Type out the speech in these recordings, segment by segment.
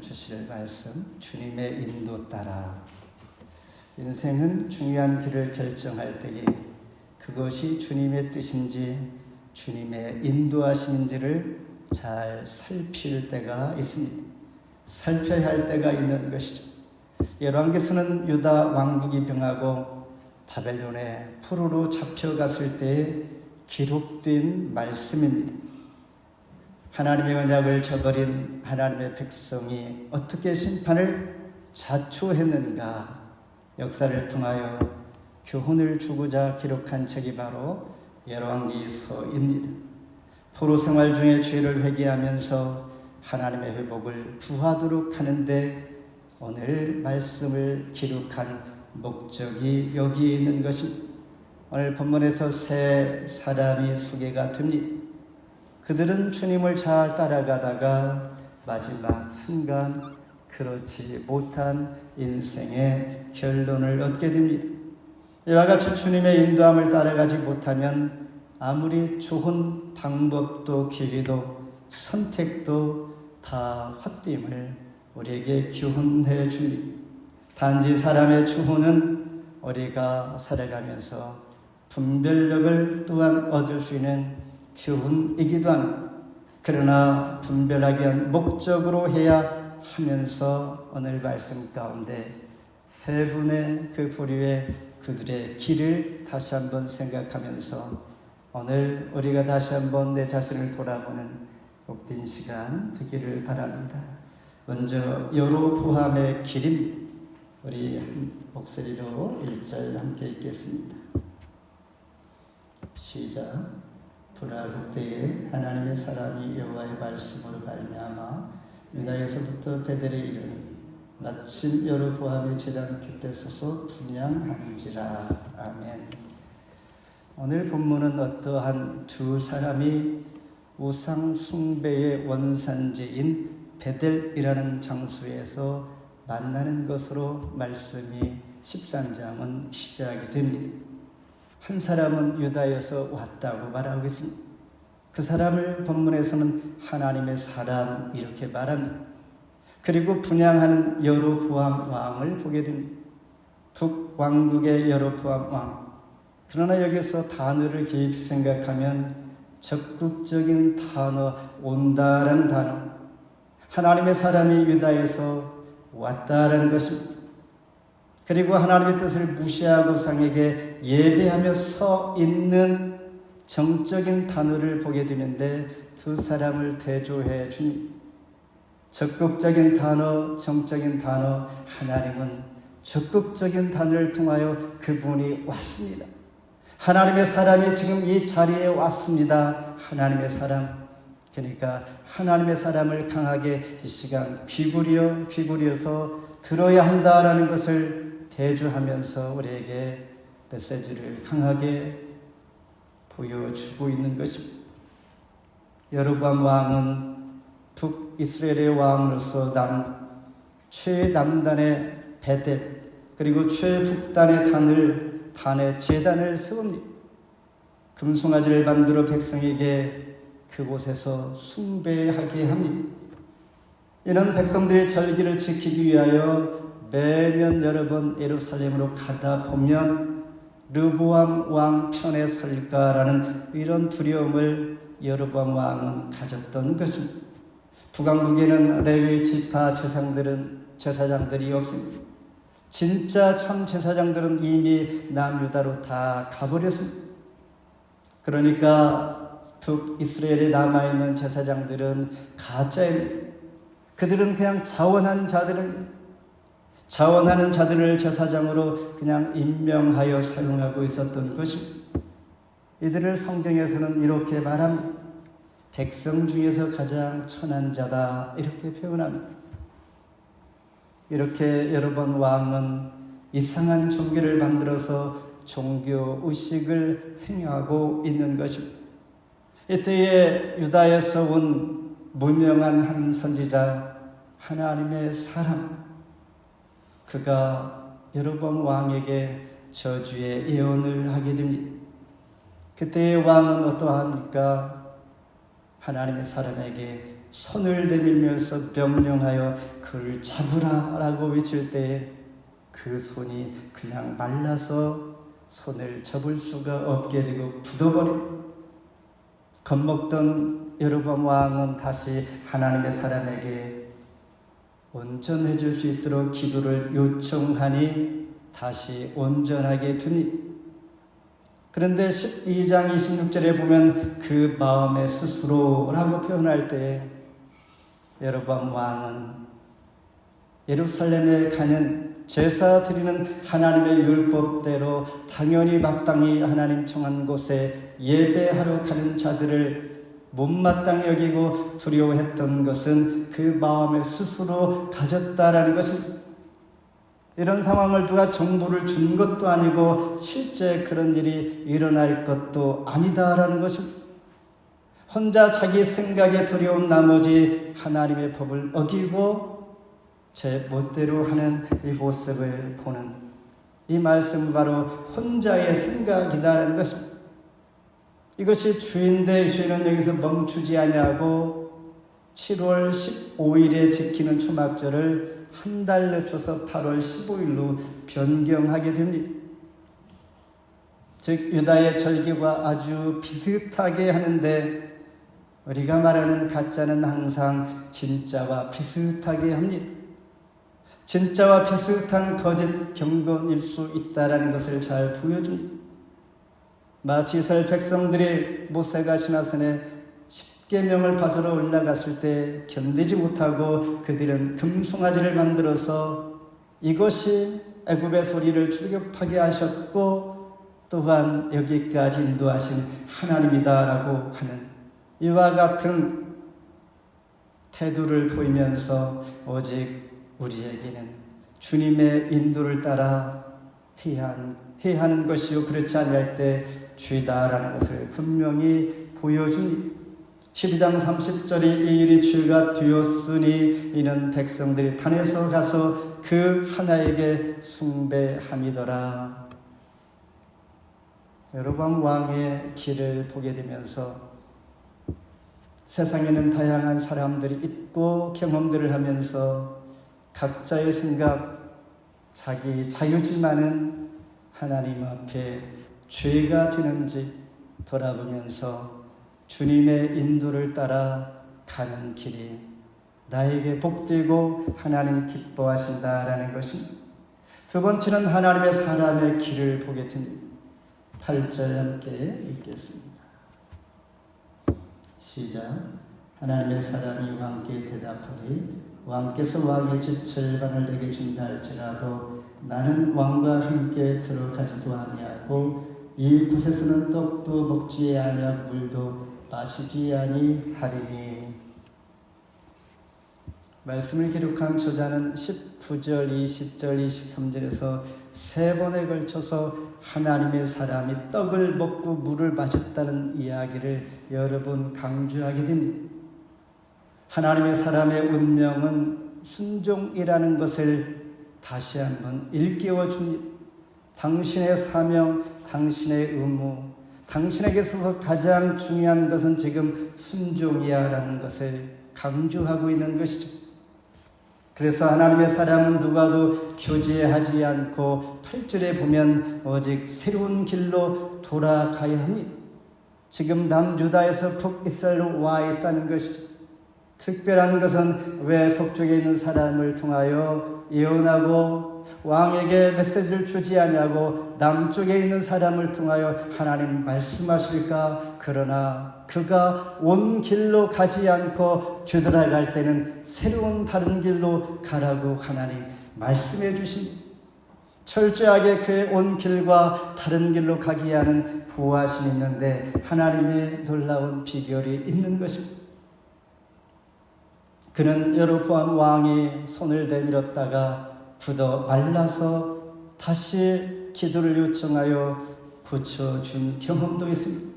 주실 말씀 주님의 인도 따라 인생은 중요한 길을 결정할 때에 그것이 주님의 뜻인지 주님의 인도하심인지를 잘 살필 때가 있습니다. 살펴야 할 때가 있는 것이죠. 열왕기서는 유다 왕국이 병하고 바벨론에 포로로 잡혀갔을 때에 기록된 말씀입니다. 하나님의 언약을 저버린 하나님의 백성이 어떻게 심판을 자초했는가 역사를 통하여 교훈을 주고자 기록한 책이 바로 열왕기서입니다. 포로 생활 중에 죄를 회개하면서 하나님의 회복을 구하도록 하는데 오늘 말씀을 기록한 목적이 여기에 있는 것입니다. 오늘 본문에서 세 사람이 소개가 됩니다. 그들은 주님을 잘 따라가다가 마지막 순간 그렇지 못한 인생의 결론을 얻게 됩니다. 이와 같이 주님의 인도함을 따라가지 못하면 아무리 좋은 방법도 기회도 선택도 다 헛됨을 우리에게 교훈해 줍니다. 단지 사람의 주호는 우리가 살아가면서 분별력을 또한 얻을 수 있는 교훈이기도 합니다. 그러나 분별하기 위한 목적으로 해야 하면서 오늘 말씀 가운데 세 분의 그 부류의 그들의 길을 다시 한번 생각하면서 오늘 우리가 다시 한번 내 자신을 돌아보는 복된 시간 되기를 바랍니다. 먼저 여로보암의 길입니다. 우리 한 목소리로 1절 함께 읽겠습니다. 시작. 보라 그때에 하나님의 사람이 여호와의 말씀으로 발명하마 유다에서부터 베델에 이르니 마침 여로보암의 제단 곁에 서서 분양하는지라 아멘. 오늘 본문은 어떠한 두 사람이 우상 숭배의 원산지인 베델이라는 장소에서 만나는 것으로 말씀이 13장은 시작이 됩니다. 한 사람은 유다에서 왔다고 말하고 있습니다. 그 사람을 본문에서는 하나님의 사람 이렇게 말합니다. 그리고 분양하는 여로보암 왕을 보게 됩니다. 북 왕국의 여로보암 왕. 그러나 여기서 단어를 개입 생각하면 적극적인 단어 온다라는 단어. 하나님의 사람이 유다에서 왔다라는 것입니다. 그리고 하나님의 뜻을 무시하고 상에게 예배하며 서 있는 정적인 단어를 보게 되는데 두 사람을 대조해 줍니다. 적극적인 단어, 정적인 단어, 하나님은 적극적인 단어를 통하여 그분이 왔습니다. 하나님의 사람이 지금 이 자리에 왔습니다. 하나님의 사람. 그러니까 하나님의 사람을 강하게 이 시간 귀구려, 귀구려서 들어야 한다라는 것을 대주하면서 우리에게 메시지를 강하게 보여주고 있는 것입니다. 여로밤 왕은 북이스라엘의 왕으로서 남 최남단의 베델 그리고 최북단의 단을 단의 제단을 세웁니다. 금송아지를 만들어 백성에게 그곳에서 숭배하게 합니다. 이런 백성들의 절기를 지키기 위하여 매년 여러 번 예루살렘으로 가다 보면 르보암 왕 편에 설까라는 이런 두려움을 여로보암 왕은 가졌던 것입니다. 북왕국에는 레위 지파 제사장들은 제사장들이 없습니다. 진짜 참 제사장들은 이미 남유다로 다 가버렸습니다. 그러니까 북이스라엘에 남아있는 제사장들은 가짜입니다. 그들은 그냥 자원한 자들은 자원하는 자들을 제사장으로 그냥 임명하여 사용하고 있었던 것입니다. 이들을 성경에서는 이렇게 말합니다. 백성 중에서 가장 천한 자다 이렇게 표현합니다. 이렇게 여러 번 왕은 이상한 종교를 만들어서 종교 의식을 행하고 있는 것입니다. 이때에 유다에서 온 무명한 한 선지자 하나님의 사람 그가 여러 번 왕에게 저주의 예언을 하게 됩니다. 그때의 왕은 어떠합니까? 하나님의 사람에게 손을 내밀면서 명령하여 그를 잡으라라고 외칠 때에 그 손이 그냥 말라서 손을 잡을 수가 없게 되고 굳어버린 겁먹던 여로보암 왕은 다시 하나님의 사람에게 온전해질 수 있도록 기도를 요청하니 다시 온전하게 됩니다. 그런데 12장 26절에 보면 그 마음의 스스로라고 표현할 때 여로보암 왕은 예루살렘에 가는 제사 드리는 하나님의 율법대로 당연히 마땅히 하나님 청한 곳에 예배하러 가는 자들을 못마땅히 여기고 두려워했던 것은 그 마음을 스스로 가졌다라는 것입니다. 이런 상황을 누가 정보를 준 것도 아니고 실제 그런 일이 일어날 것도 아니다라는 것입니다. 혼자 자기 생각에 두려운 나머지 하나님의 법을 어기고 제 멋대로 하는 이 모습을 보는 이 말씀은 바로 혼자의 생각이다라는 것입니다. 이것이 주인데 주인은 여기서 멈추지 아니하고 7월 15일에 지키는 초막절을 한 달 늦춰서 8월 15일로 변경하게 됩니다. 즉 유다의 절기와 아주 비슷하게 하는데 우리가 말하는 가짜는 항상 진짜와 비슷하게 합니다. 진짜와 비슷한 거짓 경건일 수 있다라는 것을 잘 보여줍니다. 마치 이스라엘 백성들이 모세가 시나선에 십계명을 받으러 올라갔을 때 견디지 못하고 그들은 금송아지를 만들어서 이것이 애굽의 소리를 출격하게 하셨고 또한 여기까지 인도하신 하나님이다라고 하는 이와 같은 태도를 보이면서 오직 우리에게는 주님의 인도를 따라 해야 하는, 것이요. 그렇지 아니할 때 죄다라는 것을 분명히 보여준 12장 30절에 이 일이 죄가 되었으니 이는 백성들이 단에서 가서 그 하나에게 숭배함이더라. 여로보암 왕의 길을 보게 되면서 세상에는 다양한 사람들이 있고 경험들을 하면서 각자의 생각, 자기 자유지만은 하나님 앞에 죄가 되는지 돌아보면서 주님의 인도를 따라 가는 길이 나에게 복되고 하나님 기뻐하신다라는 것입니다. 두 번째는 하나님의 사람의 길을 보게 됩니다. 8절 함께 읽겠습니다. 시작. 하나님의 사람이 왕께 대답하리 왕께서 왕의 집 절반을 내게 준다 할지라도 나는 왕과 함께 들어가지도 아니하고 이 곳에서는 떡도 먹지 아니하고 물도 마시지 아니하리니 말씀을 기록한 저자는 19절, 20절, 23절에서 세 번에 걸쳐서 하나님의 사람이 떡을 먹고 물을 마셨다는 이야기를 여러 번 강조하게 됩니다. 하나님의 사람의 운명은 순종이라는 것을 다시 한번 일깨워 줍니다. 당신의 사명, 당신의 의무, 당신에게 있어서 가장 중요한 것은 지금 순종이야 라는 것을 강조하고 있는 것이죠. 그래서 하나님의 사람은 누가도 교제하지 않고 8절에 보면 오직 새로운 길로 돌아가야 합니다. 지금 남유다에서 북이스라엘로 와 있다는 것이죠. 특별한 것은 왜 북쪽에 있는 사람을 통하여 예언하고 왕에게 메시지를 주지 아니하고 남쪽에 있는 사람을 통하여 하나님 말씀하실까? 그러나 그가 온 길로 가지 않고 뒤돌아갈 때는 새로운 다른 길로 가라고 하나님 말씀해 주십니다. 철저하게 그의 온 길과 다른 길로 가게 하는 보호하심 있는데 하나님의 놀라운 비결이 있는 것입니다. 그는 여로보암 왕이 손을 내밀었다가 굳어 말라서 다시 기도를 요청하여 고쳐준 경험도 있습니다.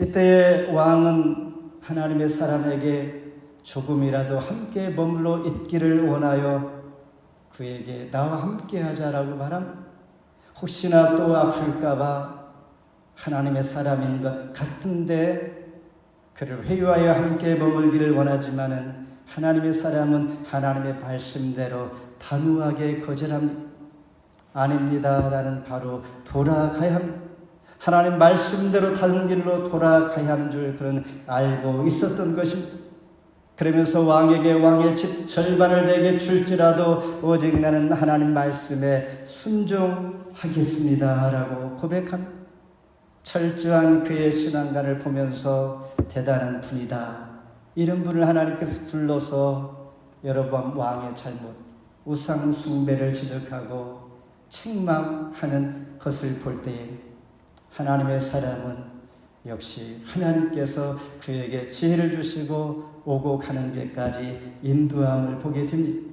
이때의 왕은 하나님의 사람에게 조금이라도 함께 머물러 있기를 원하여 그에게 나와 함께 하자라고 말함. 혹시나 또 아플까봐 하나님의 사람인 것 같은데 그를 회유하여 함께 머물기를 원하지만은 하나님의 사람은 하나님의 말씀대로 단호하게 거절합니다. 아닙니다. 나는 바로 돌아가야. 하나님 말씀대로 다른 길로 돌아가야 하는 줄 그는 알고 있었던 것입니다. 그러면서 왕에게 왕의 집 절반을 내게 줄지라도 오직 나는 하나님 말씀에 순종하겠습니다. 라고 고백합니다. 철저한 그의 신앙관을 보면서 대단한 분이다. 이런 분을 하나님께서 불러서 여러 번 왕의 잘못, 우상 숭배를 지적하고 책망하는 것을 볼 때에 하나님의 사람은 역시 하나님께서 그에게 지혜를 주시고 오고 가는 길까지 인도함을 보게 됩니다.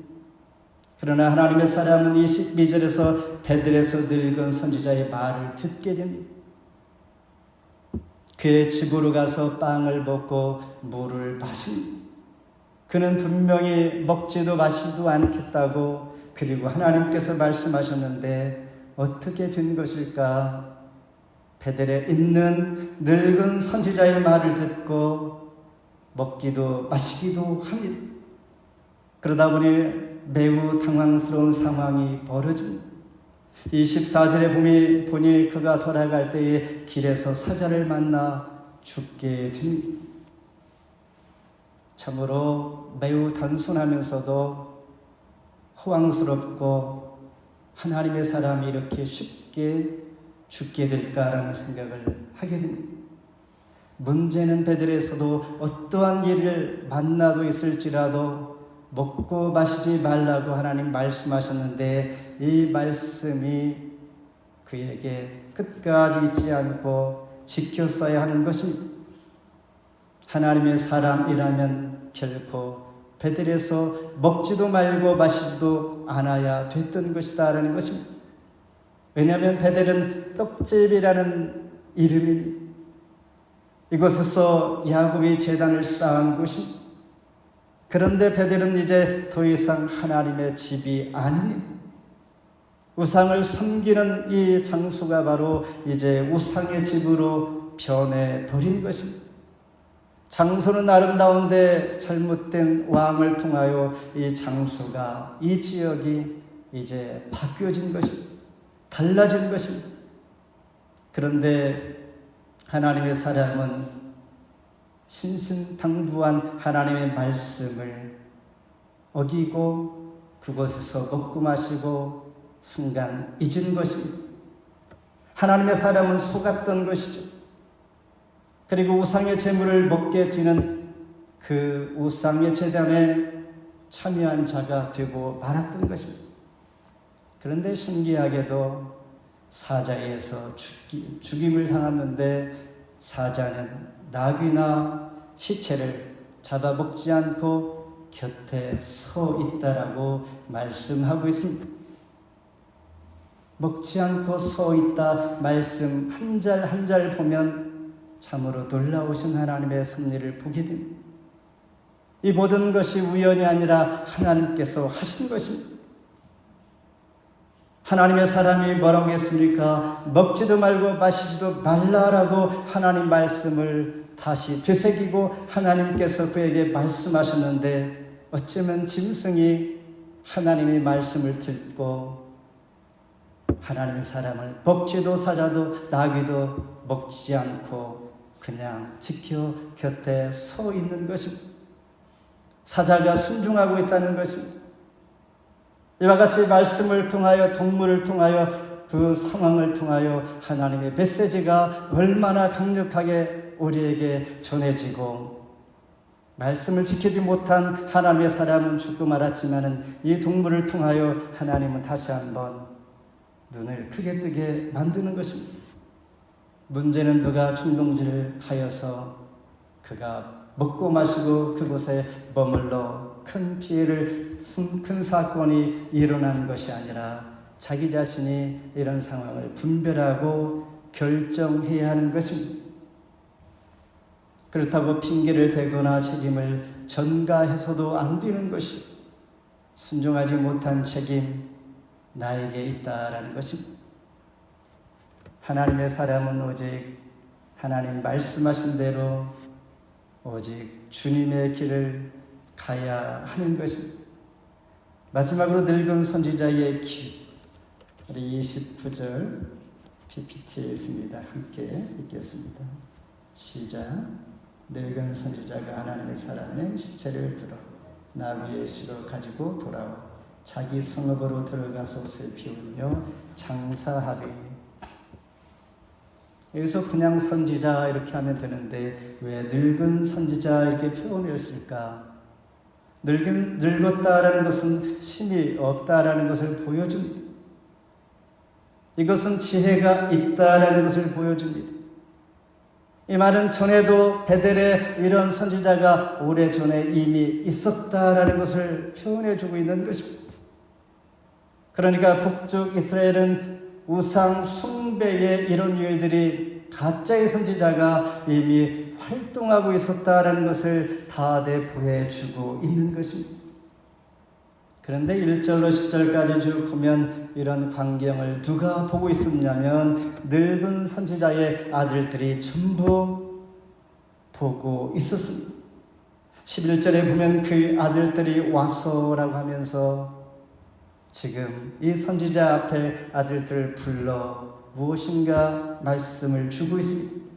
그러나 하나님의 사람은 22절에서 베들에서 늙은 선지자의 말을 듣게 됩니다. 그의 집으로 가서 빵을 먹고 물을 마십니다. 그는 분명히 먹지도 마시도 않겠다고 그리고 하나님께서 말씀하셨는데 어떻게 된 것일까? 베델에 있는 늙은 선지자의 말을 듣고 먹기도 마시기도 합니다. 그러다 보니 매우 당황스러운 상황이 벌어집니다. 24절에 보니, 보니 그가 돌아갈 때에 길에서 사자를 만나 죽게 됩니다. 참으로 매우 단순하면서도 호황스럽고 하나님의 사람이 이렇게 쉽게 죽게 될까라는 생각을 하게 됩니다. 문제는 베들에서도 어떠한 일을 만나도 있을지라도 먹고 마시지 말라고 하나님 말씀하셨는데 이 말씀이 그에게 끝까지 잊지 않고 지켰어야 하는 것입니다. 하나님의 사람이라면 결코 베들에서 먹지도 말고 마시지도 않아야 됐던 것이다라는 것입니다. 왜냐하면 베델은 떡집이라는 이름입니다. 이곳에서 야곱이 재단을 쌓은 곳입니다. 그런데 베델은 이제 더 이상 하나님의 집이 아닙니다. 우상을 섬기는 이 장소가 바로 이제 우상의 집으로 변해 버린 것입니다. 장소는 아름다운데 잘못된 왕을 통하여 이 장소가 이 지역이 이제 바뀌어진 것입니다. 달라진 것입니다. 그런데 하나님의 사람은 신신당부한 하나님의 말씀을 어기고 그곳에서 먹고 마시고 순간 잊은 것입니다. 하나님의 사람은 속았던 것이죠. 그리고 우상의 재물을 먹게 되는 그 우상의 재단에 참여한 자가 되고 말았던 것입니다. 그런데 신기하게도 사자에서 죽기, 죽임을 당했는데 사자는 나귀나 시체를 잡아먹지 않고 곁에 서 있다라고 말씀하고 있습니다. 먹지 않고 서 있다 말씀 한 절 한 절 보면 참으로 놀라우신 하나님의 섭리를 보게 됩니다. 이 모든 것이 우연이 아니라 하나님께서 하신 것입니다. 하나님의 사람이 뭐라고 했습니까? 먹지도 말고 마시지도 말라라고 하나님 말씀을 다시 되새기고 하나님께서 그에게 말씀하셨는데 어쩌면 짐승이 하나님의 말씀을 듣고 하나님의 사람을 먹지도 사자도 나귀도 먹지 않고 그냥 지켜 곁에 서 있는 것입니다. 사자가 순종하고 있다는 것입니다. 이와 같이 말씀을 통하여 동물을 통하여 그 상황을 통하여 하나님의 메시지가 얼마나 강력하게 우리에게 전해지고 말씀을 지키지 못한 하나님의 사람은 죽고 말았지만은 이 동물을 통하여 하나님은 다시 한번 눈을 크게 뜨게 만드는 것입니다. 문제는 누가 충동질을 하여서 그가 먹고 마시고 그곳에 머물러 큰 피해를 큰 사건이 일어난 것이 아니라 자기 자신이 이런 상황을 분별하고 결정해야 하는 것입니다. 그렇다고 핑계를 대거나 책임을 전가해서도 안 되는 것이 순종하지 못한 책임 나에게 있다라는 것입니다. 하나님의 사람은 오직 하나님 말씀하신 대로 오직 주님의 길을 가야 하는 것입니다. 마지막으로 늙은 선지자의 길, 우리 29절 PPT에 있습니다. 함께 읽겠습니다. 시작. 늙은 선지자가 하나님의 사람의 시체를 들어 나귀의 실어 가지고 돌아와 자기 성읍으로 들어가서 옷을 비우며 장사하되 여기서 그냥 선지자 이렇게 하면 되는데 왜 늙은 선지자 이렇게 표현했을까? 늙은 늙었다라는 것은 힘이 없다라는 것을 보여줍니다. 이것은 지혜가 있다라는 것을 보여줍니다. 이 말은 전에도 베델에 이런 선지자가 오래 전에 이미 있었다라는 것을 표현해 주고 있는 것입니다. 그러니까 북쪽 이스라엘은 우상 숭배의 이런 일들이 가짜의 선지자가 이미 활동하고 있었다라는 것을 다대 보여 주고 있는 것입니다. 그런데 1절로 10절까지 쭉 보면 이런 광경을 누가 보고 있었냐면 늙은 선지자의 아들들이 전부 보고 있었습니다. 11절에 보면 그 아들들이 와서라고 하면서 지금 이 선지자 앞에 아들들을 불러 무엇인가 말씀을 주고 있습니다.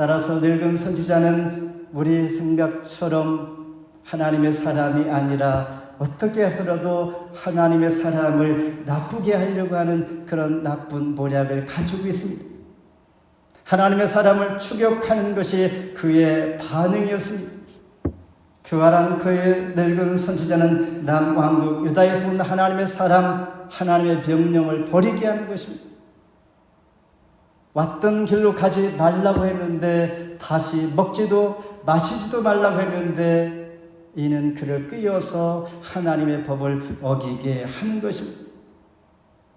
따라서 늙은 선지자는 우리 생각처럼 하나님의 사람이 아니라 어떻게 해서라도 하나님의 사람을 나쁘게 하려고 하는 그런 나쁜 모략을 가지고 있습니다. 하나님의 사람을 추격하는 것이 그의 반응이었습니다. 교활한 그의 늙은 선지자는 남왕국 유다에서 온 하나님의 사람, 하나님의 명령을 버리게 하는 것입니다. 왔던 길로 가지 말라고 했는데 다시 먹지도 마시지도 말라고 했는데 이는 그를 끄여서 하나님의 법을 어기게 하는 것입니다.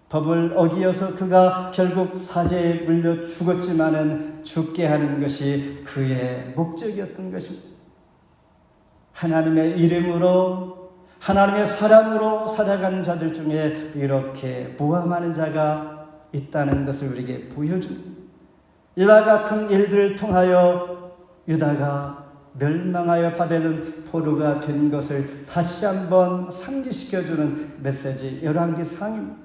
법을 어기어서 그가 결국 사제에 물려 죽었지만은 죽게 하는 것이 그의 목적이었던 것입니다. 하나님의 이름으로 하나님의 사람으로 살아가는 자들 중에 이렇게 모함하는 자가 있다는 것을 우리에게 보여줍니다. 이와 같은 일들을 통하여 유다가 멸망하여 바벨론 포로가 된 것을 다시 한번 상기시켜주는 메시지 열왕기 상입니다.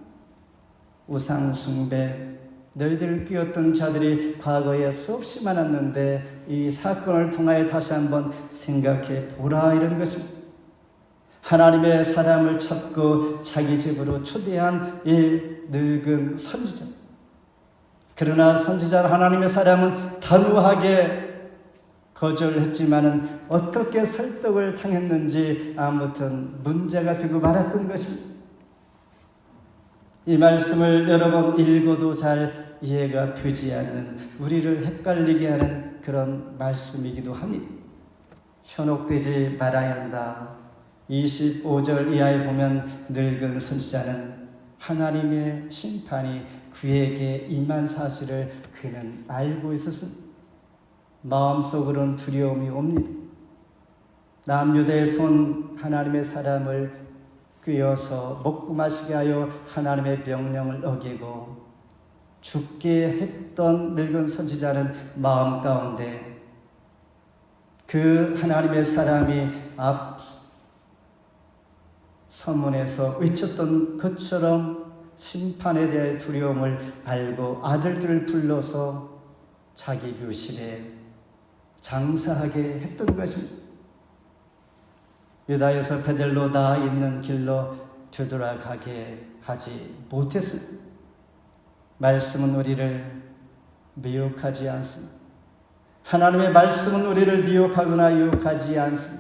우상 숭배 너희들을 끼웠던 자들이 과거에 수없이 많았는데 이 사건을 통하여 다시 한번 생각해 보라 이런 것입니다. 하나님의 사람을 찾고 자기 집으로 초대한 이 늙은 선지자. 그러나 선지자 하나님의 사람은 단호하게 거절했지만은 어떻게 설득을 당했는지 아무튼 문제가 되고 말았던 것입니다. 이 말씀을 여러 번 읽어도 잘 이해가 되지 않는 우리를 헷갈리게 하는 그런 말씀이기도 합니다. 현혹되지 말아야 한다. 25절 이하에 보면 늙은 선지자는 하나님의 심판이 그에게 임한 사실을 그는 알고 있었습니다. 마음속으로는 두려움이 옵니다. 남유대에서 온 하나님의 사람을 꿰어서 먹고 마시게 하여 하나님의 명령을 어기고 죽게 했던 늙은 선지자는 마음 가운데 그 하나님의 사람이 앞 서문에서 외쳤던 것처럼 심판에 대해 두려움을 알고 아들들을 불러서 자기 묘실에 장사하게 했던 것입니다. 유다에서 베델로 나 있는 길로 되돌아가게 하지 못했습니다. 말씀은 우리를 미혹하지 않습니다. 하나님의 말씀은 우리를 미혹하거나 유혹하지 않습니다.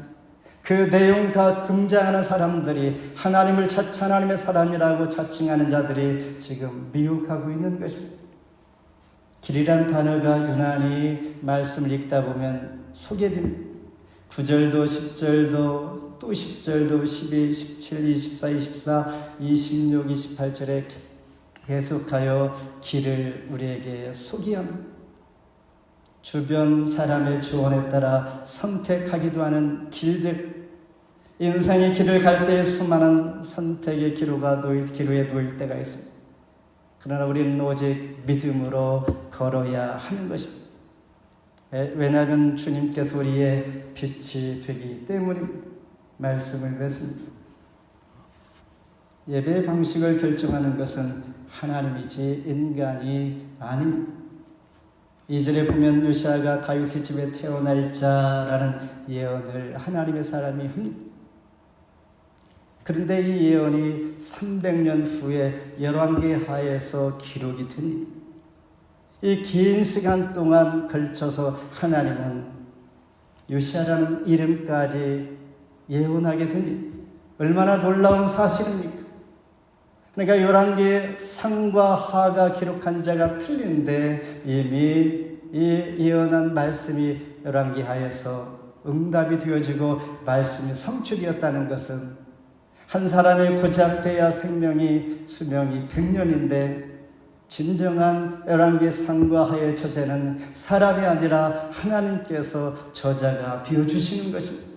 그 내용과 등장하는 사람들이 하나님을 자처 하나님의 사람이라고 자칭하는 자들이 지금 미혹하고 있는 것입니다. 길이란 단어가 유난히 말씀을 읽다 보면 소개됩니다. 9절도 10절도 또 10절도 12, 17, 24, 24, 26, 28절에 계속하여 길을 우리에게 소개합니다. 주변 사람의 조언에 따라 선택하기도 하는 길들, 인생의 길을 갈때 수많은 선택의 기로가 놓일, 기로에 놓일 때가 있습니다. 그러나 우리는 오직 믿음으로 걸어야 하는 것입니다. 에, 왜냐하면 주님께서 우리의 빛이 되기 때문입니다. 말씀을 맺습니다. 예배 방식을 결정하는 것은 하나님이지 인간이 아닙니다. 이절에 보면 요시아가 다윗의 집에 태어날 자라는 예언을 하나님의 사람이 합니다. 그런데 이 예언이 300년 후에 열왕기 하에서 기록이 됩니다. 이 긴 시간 동안 걸쳐서 하나님은 요시아라는 이름까지 예언하게 됩니다. 얼마나 놀라운 사실입니까? 그러니까 열왕기의 상과 하가 기록한 자가 틀린데 이미 이 예언한 말씀이 열왕기 하에서 응답이 되어지고 말씀이 성취되었다는 것은 한 사람의 고작 돼야 생명이 수명이 100년인데 진정한 열왕기 상과 하의 저자는 사람이 아니라 하나님께서 저자가 되어 주시는 것입니다.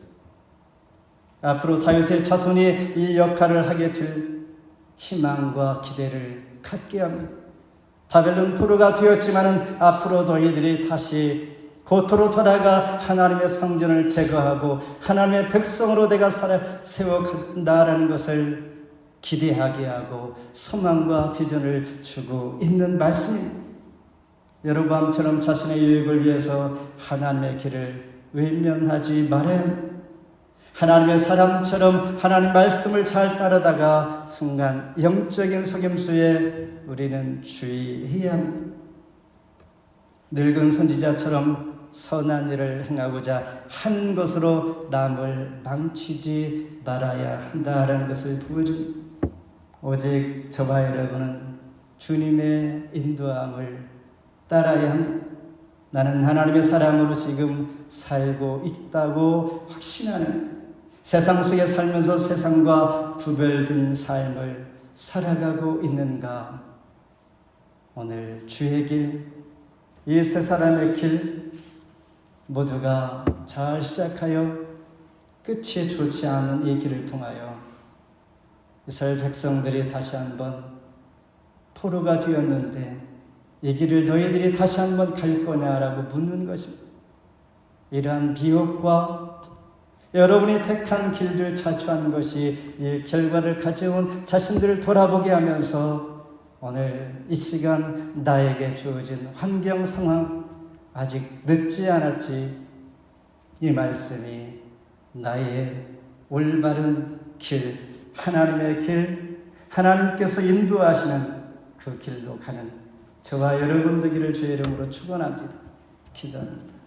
앞으로 다윗의 자손이 이 역할을 하게 될 희망과 기대를 갖게 합니다. 바벨론 포로가 되었지만은 앞으로 너희들이 다시 고토로 돌아가 하나님의 성전을 제거하고 하나님의 백성으로 내가 살아 세워간다라는 것을 기대하게 하고 소망과 비전을 주고 있는 말씀입니다. 여로보암처럼 자신의 유익을 위해서 하나님의 길을 외면하지 말아야. 하나님의 사람처럼 하나님 말씀을 잘 따르다가 순간 영적인 속임수에 우리는 주의해야 합니다. 늙은 선지자처럼 선한 일을 행하고자 하는 것으로 남을 망치지 말아야 한다라는 것을 보여줍니다. 오직 저와 여러분은 주님의 인도함을 따라야 합니다. 나는 하나님의 사람으로 지금 살고 있다고 확신하는 세상 속에 살면서 세상과 구별된 삶을 살아가고 있는가? 오늘 주의 길, 이 세 사람의 길 모두가 잘 시작하여 끝이 좋지 않은 이 길을 통하여 이스라엘 백성들이 다시 한번 포로가 되었는데 이 길을 너희들이 다시 한번 갈 거냐라고 묻는 것입니다. 이러한 비옥과 여러분이 택한 길들 자초한 것이 이 결과를 가져온 자신들을 돌아보게 하면서 오늘 이 시간 나에게 주어진 환경 상황 아직 늦지 않았지 이 말씀이 나의 올바른 길 하나님의 길 하나님께서 인도하시는 그 길로 가는 저와 여러분 되기를 주의 이름으로 축원합니다. 기도합니다.